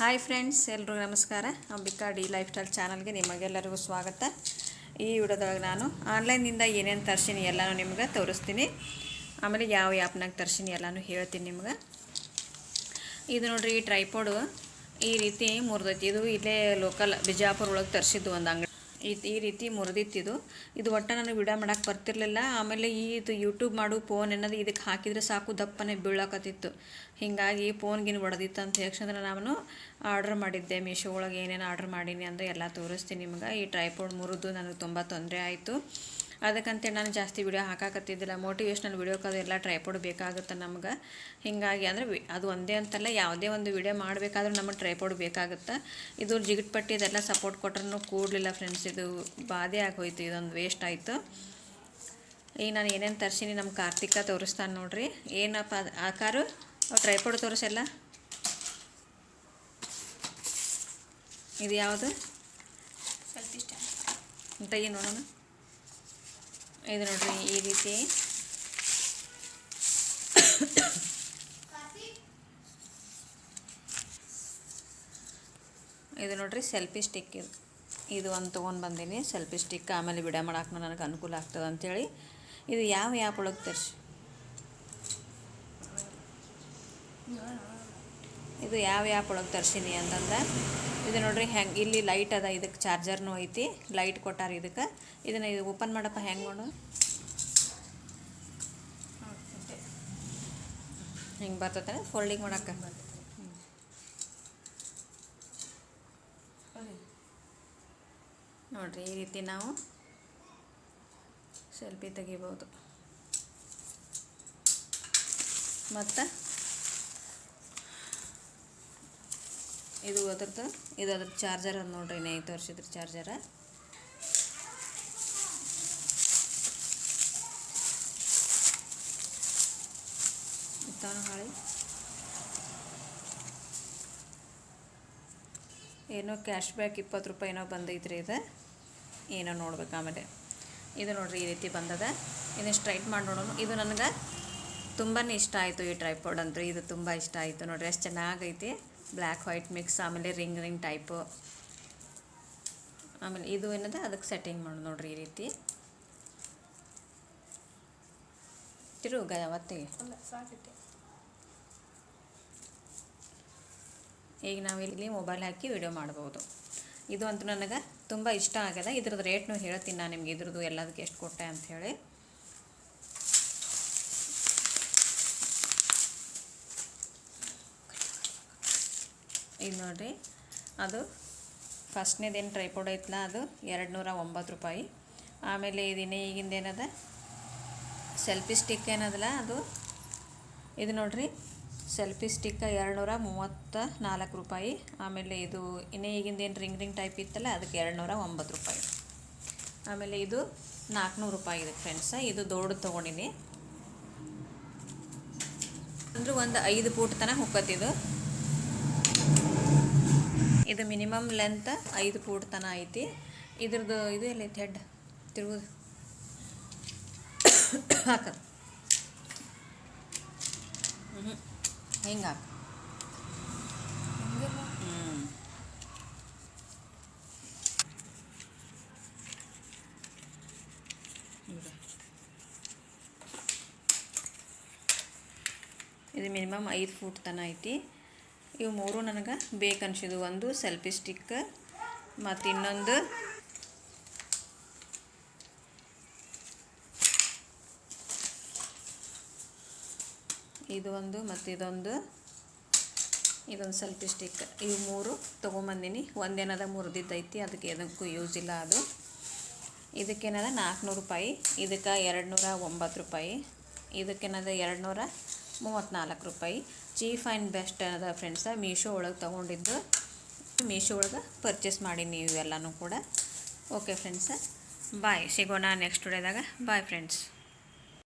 Hi friends, ಎಲ್ರಿಗೂ ನಮಸ್ಕಾರ. Ambika D life style ಚಾನಲ್ಗೆ ನಿಮಗೆಲ್ಲರಿಗೂ ಸ್ವಾಗತ. ಈ ವಿಡಿಯೋದೊಳಗೆ ನಾನು ಆನ್ಲೈನಿಂದ ಏನೇನು ತರ್ಸೀನಿ ಎಲ್ಲನೂ ನಿಮ್ಗೆ ತೋರಿಸ್ತೀನಿ. ಆಮೇಲೆ ಯಾವ ಆ್ಯಪ್ನಾಗ ತರ್ಸೀನಿ ಎಲ್ಲನೂ ಹೇಳ್ತೀನಿ ನಿಮ್ಗೆ. ಇದು ನೋಡ್ರಿ ಈ ಟ್ರೈಪೋಡು ಈ ರೀತಿ ಮುರಿದೈತಿ. ಇದು ಇಲ್ಲೇ ಲೋಕಲ್ ಬಿಜಾಪುರ ಒಳಗೆ ತರಿಸಿದ್ದು ಒಂದು ಅಂಗಡಿ. ಈ ಈ ರೀತಿ ಮುರಿದಿತ್ತಿದು ಇದು ಒಟ್ಟು ನನಗೆ ವಿಡಿಯೋ ಮಾಡಕ್ಕೆ ಬರ್ತಿರ್ಲಿಲ್ಲ. ಆಮೇಲೆ ಈ ಇದು ಯೂಟ್ಯೂಬ್ ಮಾಡು ಫೋನ್ ಅನ್ನೋದು ಇದಕ್ಕೆ ಹಾಕಿದರೆ ಸಾಕು, ದಪ್ಪನೆ ಬೀಳಕತ್ತಿತ್ತು. ಹೀಗಾಗಿ ಫೋನ್ಗಿನ ಹೊಡೆದಿತ್ತು ಅಂತ ಹೇಳಂದ್ರೆ ನಾನು ಆರ್ಡ್ರ್ ಮಾಡಿದ್ದೆ. ಮೀಶೋ ಒಳಗೆ ಏನೇನು ಆರ್ಡ್ರ್ ಮಾಡೀನಿ ಅಂದರೆ ಎಲ್ಲ ತೋರಿಸ್ತೀನಿ ನಿಮ್ಗೆ. ಈ ಟ್ರೈಪೋಡ್ ಮುರಿದು ನನಗೆ ತುಂಬ ತೊಂದರೆ ಆಯಿತು. ಅದಕ್ಕಂತೇಳಿ ನಾನು ಜಾಸ್ತಿ ವಿಡಿಯೋ ಹಾಕಾಕತ್ತಿದ್ದಿಲ್ಲ. ಮೋಟಿವೇಶ್ನಲ್ ವಿಡಿಯೋಕ್ಕೆ ಎಲ್ಲ ಟ್ರೈಪೋಡ್ ಬೇಕಾಗುತ್ತೆ ನಮ್ಗೆ. ಹೀಗಾಗಿ ಅಂದರೆ ಅದು ಒಂದೇ ಅಂತಲ್ಲ ಯಾವುದೇ ಒಂದು ವಿಡಿಯೋ ಮಾಡಬೇಕಾದ್ರೂ ನಮಗೆ ಟ್ರೈಪೋಡ್ ಬೇಕಾಗುತ್ತೆ. ಇದು ಜಿಗಿಟ್ ಪಟ್ಟಿ ಇದೆಲ್ಲ ಸಪೋರ್ಟ್ ಕೊಟ್ರೂ ಕೂಡಲಿಲ್ಲ ಫ್ರೆಂಡ್ಸ್ ಇದು ಬಾಧೆ ಆಗೋಯ್ತು ಇದೊಂದು ವೇಸ್ಟ್ ಆಯಿತು. ಈಗ ನಾನು ಏನೇನು ತರ್ಸೀನಿ ನಮ್ಮ ಕಾರ್ತಿಕ ತೋರಿಸ್ತಾನೆ ನೋಡ್ರಿ. ಏನಪ್ಪ ಆ ಕಾರು? ಟ್ರೈಪೋಡ್ ತೋರಿಸಲ್ಲ? ಇದು ಯಾವುದು ತೆಗಿ ನೋಡೋಣ? ಇದು ನೋಡ್ರಿ, ಈ ರೀತಿ. ಇದು ನೋಡ್ರಿ, ಸೆಲ್ಫಿ ಸ್ಟಿಕ್ ಇದು. ಇದು ಒಂದು ತೊಗೊಂಡು ಬಂದೀನಿ, ಸೆಲ್ಫಿ ಸ್ಟಿಕ್. ಆಮೇಲೆ ವಿಡಿಯೋ ಮಾಡಕ್ಕೆ ನನಗೆ ಅನುಕೂಲ ಆಗ್ತದೆ ಅಂಥೇಳಿ ಇದು ಯಾವ ಆ್ಯಪ್ ಒಳಗೆ ತರಿಸಿ? ಇದು ಯಾವ ಆ್ಯಪ್ ಒಳಗೆ ತರ್ಸೀನಿ ಅಂತಂದ್ರೆ ಇದು ನೋಡ್ರಿ ಹೆಂಗೆ, ಇಲ್ಲಿ ಲೈಟ್ ಅದ ಇದಕ್ಕೆ ಚಾರ್ಜರ್ನೂ ಐತಿ ಲೈಟ್ ಕೊಟ್ಟಾರ ಇದಕ್ಕೆ. ಇದನ್ನು ಇದು ಓಪನ್ ಮಾಡಪ್ಪ, ಹೆಂಗೆ ನೋಡು. ಹಿಂಗೆ ಬರ್ತದೆ ಫೋಲ್ಡಿಂಗ್ ಮಾಡಕ್ಕೆ. ನೋಡ್ರಿ, ಈ ರೀತಿ ನಾವು ಸೆಲ್ಫಿ ತೆಗಿಬೋದು. ಮತ್ತು? ಇದು ಅದ್ರದ್ದು, ಇದು ಅದ್ರ ಚಾರ್ಜರ್ ಅದು ನೋಡ್ರಿ ಐದು ವರ್ಷದ ಚಾರ್ಜರ ಹಾಳಿ ಏನೋ ಕ್ಯಾಶ್ ಬ್ಯಾಕ್ ಇಪ್ಪತ್ತು ರೂಪಾಯಿ ಏನೋ ಬಂದೈತ್ರಿ ಇದು. ಏನೋ ನೋಡ್ಬೇಕು ಆಮೇಲೆ. ಇದು ನೋಡ್ರಿ ಈ ರೀತಿ ಬಂದದ. ಇದನ್ನು ಸ್ಟ್ರೈಟ್ ಮಾಡಿ ನೋಡೋಣ. ಇದು ನನಗೆ ತುಂಬಾ ಇಷ್ಟ ಆಯಿತು ಈ ಟ್ರೈಪೋಡ್ ಅಂತೂ. ಇದು ತುಂಬ ಇಷ್ಟ ಆಯಿತು ನೋಡಿರಿ ಎಷ್ಟು ಚೆನ್ನಾಗೈತಿ. ಬ್ಲ್ಯಾಕ್ ವೈಟ್ ಮಿಕ್ಸ್ ಆಮೇಲೆ ರಿಂಗ್ ರಿಂಗ್ ಟೈಪು ಆಮೇಲೆ ಇದು ಏನದ? ಅದಕ್ಕೆ ಸೆಟ್ಟಿಂಗ್ ಮಾಡೋದು ನೋಡ್ರಿ ಈ ರೀತಿ. ತಿರುಗ ಅವತ್ತಿಗೆ ಈಗ ನಾವು ಇಲ್ಲಿ ಮೊಬೈಲ್ ಹಾಕಿ ವಿಡಿಯೋ ಮಾಡ್ಬೋದು. ಇದು ಅಂತೂ ನನಗೆ ತುಂಬ ಇಷ್ಟ ಆಗ್ಯದ ಇದ್ರದ್ದು ರೇಟ್ನು ಹೇಳ್ತೀನಿ ನಾನು ನಿಮ್ಗೆ. ಇದ್ರದ್ದು ಎಲ್ಲದಕ್ಕೆ ಎಷ್ಟು ಕೊಟ್ಟೆ ಅಂಥೇಳಿ ಇದು ನೋಡಿರಿ. ಅದು ಫಸ್ಟ್ನೇದೇನು ಟ್ರೈಪೋಡ್ ಐತಲ್ಲ ಅದು ಎರಡು ನೂರ ಒಂಬತ್ತು ರೂಪಾಯಿ. ಆಮೇಲೆ ಇದನ್ನೇ ಈಗಿಂದ ಏನದ? ಸೆಲ್ಫಿ ಸ್ಟಿಕ್ ಏನದಲ್ಲ ಅದು? ಇದು ನೋಡಿರಿ ಸೆಲ್ಫಿ ಸ್ಟಿಕ್ ಎರಡು ನೂರ ಮೂವತ್ತ ನಾಲ್ಕು ರೂಪಾಯಿ. ಆಮೇಲೆ ಇದು ಇನ್ನೇ ಈಗಿಂದ ಏನು ರಿಂಗ್ ರಿಂಗ್ ಟೈಪ್ ಇತ್ತಲ್ಲ, ಅದಕ್ಕೆ ಎರಡು ನೂರ ಒಂಬತ್ತು ರೂಪಾಯಿ. ಆಮೇಲೆ ಇದು ನಾಲ್ಕುನೂರು ರೂಪಾಯಿ ಇದೆ ಫ್ರೆಂಡ್ಸ ಇದು ದೊಡ್ಡದು ತೊಗೊಂಡಿನಿ. ಅಂದರೆ ಒಂದು ಐದು ಫೂಟ್ ತನಕ ಹುಕ್ಕತ್ತಿದು ಇದು ಮಿನಿಮಮ್ ಲೆಂತ್ ಐದು ಫೂಟ್ ತನ ಐತಿ. ಇದ್ರದ್ದು ಇದು ಎಲ್ಲೈತಿ ಹೆಡ್? ತಿರುಗುದು. ಹಾಕದು ಹ್ಞೂ ಹಿಂಗೆ ಹಾಕು. ಇದು ಮಿನಿಮಮ್ ಐದು ಫೂಟ್ ತನ ಐತಿ. ಇವು ಮೂರು ನನಗೆ ಬೇಕನ್ಸಿದ್ದು ಒಂದು ಸೆಲ್ಫಿ ಸ್ಟಿಕ್, ಮತ್ತು ಇನ್ನೊಂದು ಇದು ಒಂದು ಮತ್ತು ಇದೊಂದು ಇದೊಂದು ಸೆಲ್ಫಿ ಸ್ಟಿಕ್. ಇವು ಮೂರು ತೊಗೊಂಬಂದಿನಿ. ಒಂದೇನದ ಮುರಿದಿದ್ದೈತಿ, ಅದಕ್ಕೆ ಎದಕ್ಕೂ ಯೂಸ್ ಇಲ್ಲ ಅದು. ಇದಕ್ಕೇನದ ನಾಲ್ಕುನೂರು ರೂಪಾಯಿ, ಇದಕ್ಕೆ ಎರಡು ನೂರ ಒಂಬತ್ತು ರೂಪಾಯಿ, ಇದಕ್ಕೇನದ ಎರಡು ನೂರ ಮೂವತ್ತ್ನಾಲ್ಕು ರೂಪಾಯಿ. ಚೀಫ್ ಆ್ಯಂಡ್ ಬೆಸ್ಟ್ ಅದ ಫ್ರೆಂಡ್ಸ ಮೀಶೋ ಒಳಗೆ ತೊಗೊಂಡಿದ್ದು. ಮೀಶೋ ಒಳಗೆ ಪರ್ಚೇಸ್ ಮಾಡಿ ನೀವು ಎಲ್ಲನೂ ಕೂಡ. Okay friends, bye. ಸಿಗೋಣ ನೆಕ್ಸ್ಟ್ ಡೇದಾಗ ಬಾಯ್ ಫ್ರೆಂಡ್ಸ್.